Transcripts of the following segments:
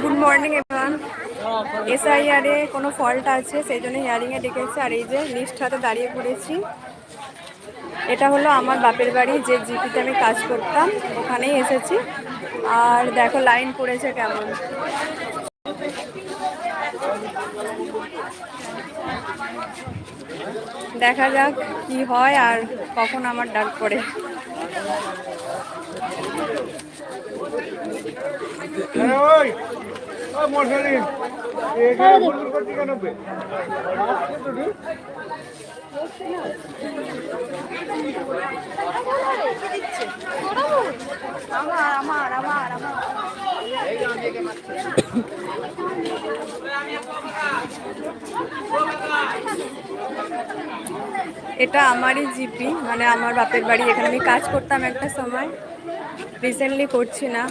Good morning everyone SIR এ কোনো fault আছে সেই জন্য হিয়ারিংয়ে ডেকেছে। আর এই যে লিস্ট হাতে দাঁড়িয়ে পড়েছি, এটা হলো আমার বাপের বাড়ি, যে জিপিতে আমি কাজ করতাম, ওখানেই এসেছি। আর দেখো লাইন পড়েছে কেমন। দেখা যাক কি হয় আর কখন আমার ডাক পড়ে। আমার আমার আমার আমার এটা আমারই জিপি মানে আমার বাপের বাড়ি। এখানে আমি কাজ করতাম একটা সময়। রিসেন্টলি করছি না,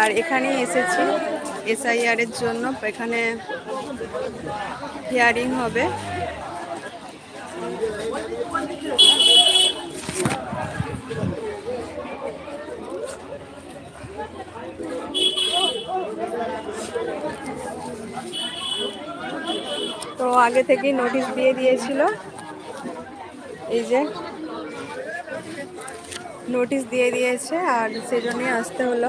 আর এখানেই এসেছি এসআইআর এর জন্য। এখানে হিয়ারিং হবে। তো আগে থেকেই নোটিশ দিয়ে দিয়েছিল। এই যে নোটিশ দিয়ে দিয়েছে আর সেজন্যই আসতে হলো।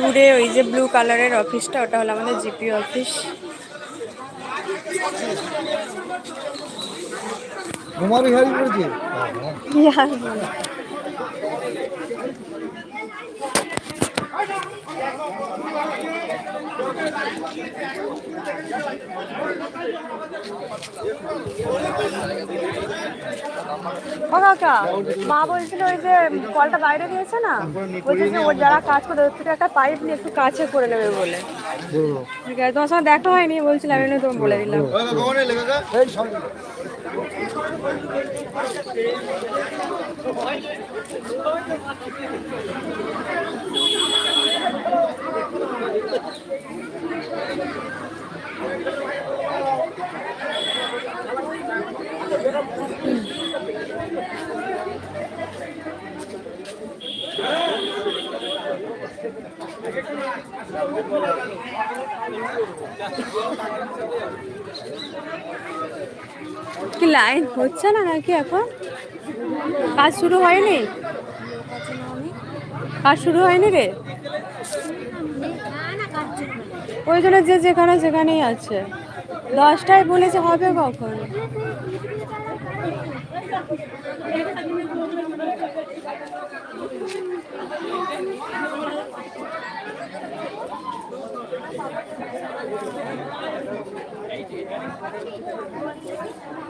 দূরে ওই যে ব্লু কালারের অফিসটা ওটা হলো আমাদের জিপি অফিস বিহারি পড়ছে কি আর বলব। ও কাকা মা বলছিল ওই যে কলটা বাইরে দিয়েছে না, বলছে যে ওর যারা কাজ করে, ওর থেকে একটা পাইপ নিয়ে একটু কাছে করে নেবে বলে। ঠিক আছে, তোমার সঙ্গে দেখা হয়নি বলছিলাম আমি তোমাকে বলে দিলাম। লাইন হচ্ছে না নাকি এখন? কাজ শুরু হয়নি? কাজ শুরু হয়নি রে? ওই জন্য যে যেখানে সেখানেই আছে। দশটায় বলেছে হবে কখন? Thank you.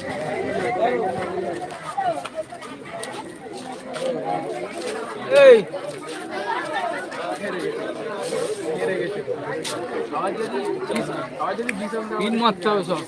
পিন মারতে হবে সব।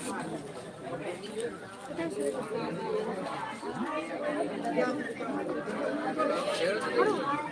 কখন Thank you.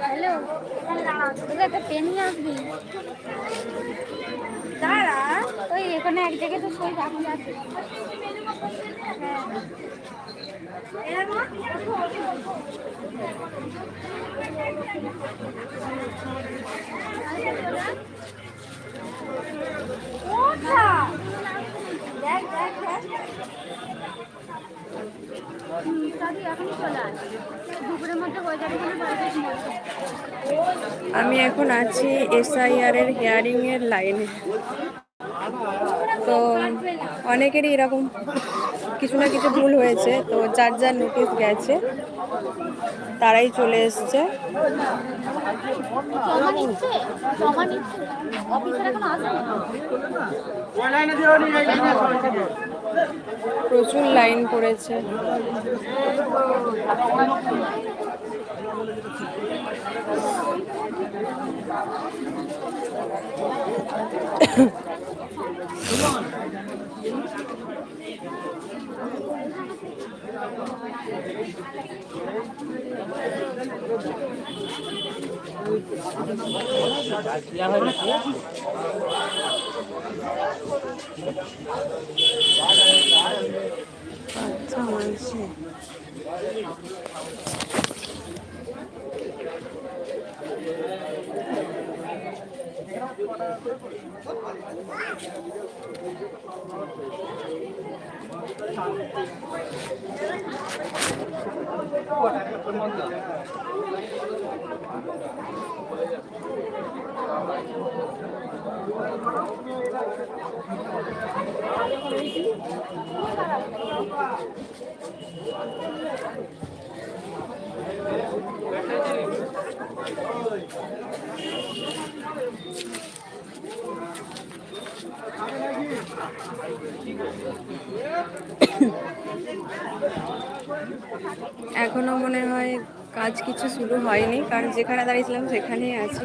হ্যালো একটা পেন নিয়ে আসবি। দাঁড়া ওই এখানে এক জায়গায় তো সই রাখা আছে দেখ দেখ দেখ আমি এখন আছি এসআইআর এর হিয়ারিং এর লাইনে। তো অনেকেরই এরকম কিছু না কিছু ভুল হয়েছে, তো যার যার নোটিশ গেছে। তারাই চলে এসছে। প্রচুর লাইন পড়েছে। আচ্ছা বলছি 啥？过来，过来，过来！এখনও মনে হয় কাজ কিছু শুরু হয়নি কারণ যেখানে দাঁড়িয়েছিলাম সেখানেই আছি।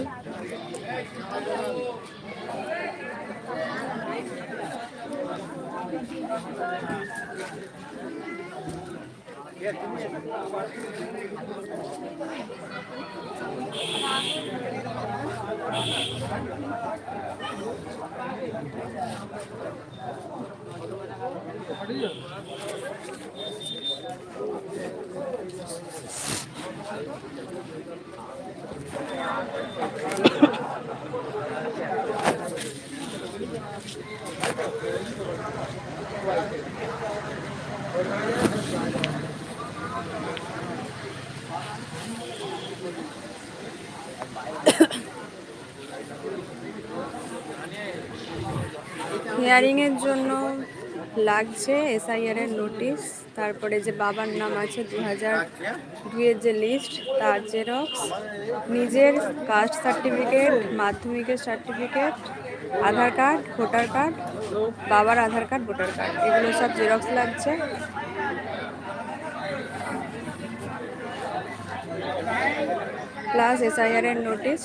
Yeah, হেয়ারিংয়ের জন্য লাগছে এসআইআর এর নোটিশ তারপরে যে বাবার নাম আছে দু হাজার দুইয়ের যে লিস্ট তার জেরক্স নিজের কাস্ট সার্টিফিকেট মাধ্যমিকের certificate Aadhaar card voter card বাবার আধার কার্ড ভোটার কার্ড এগুলো সব জেরক্স লাগছে। প্লাস এসআইআর এর নোটিশ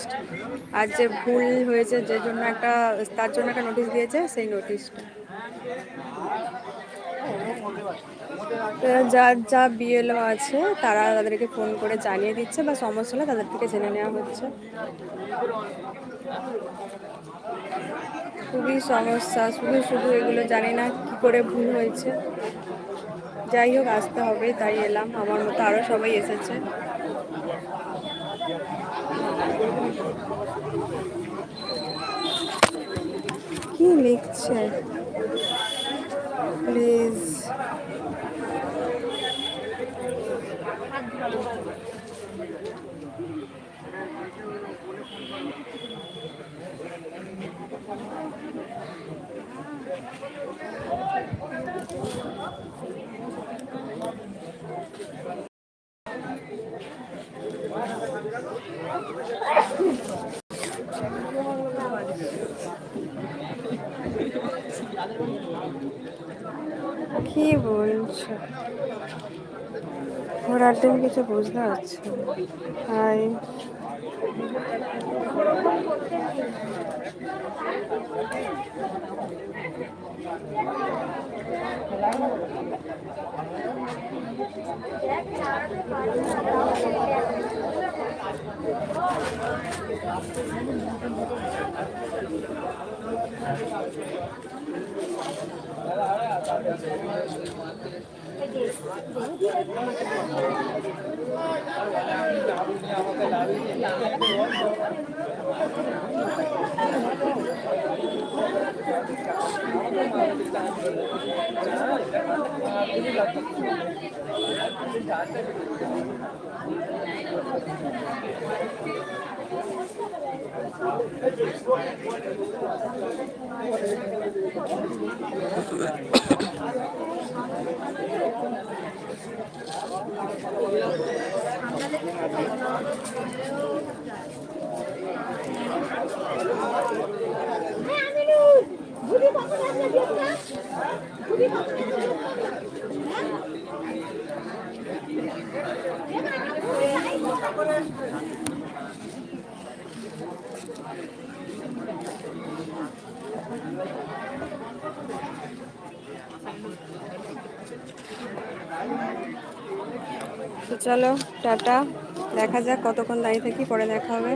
আর যে ভুল হয়েছে, যে জন্য একটা, তার জন্য একটা নোটিশ দিয়েছে, সেই নোটিশটা যার যা বিএলও আছে, তারা তাদেরকে ফোন করে জানিয়ে দিচ্ছে বা সমস্যা হলে তাদের থেকে জেনে নেওয়া হচ্ছে। খুবই সমস্যা, শুধু শুধু এগুলো জানি না কি করে ভুল হয়েছে। যাই হোক, আসতে হবে, তাই এলাম। আমার মতো আরও সবাই এসেছে। কি লিখছে? প্লিজ কি বলছো? ঘোরার দিন কিছু বুঝতে পারছি আমাকে হাই তো চলো টাটা। দেখা যাক কতক্ষণ দাঁড়িয়ে থাকি পরে দেখা হবে।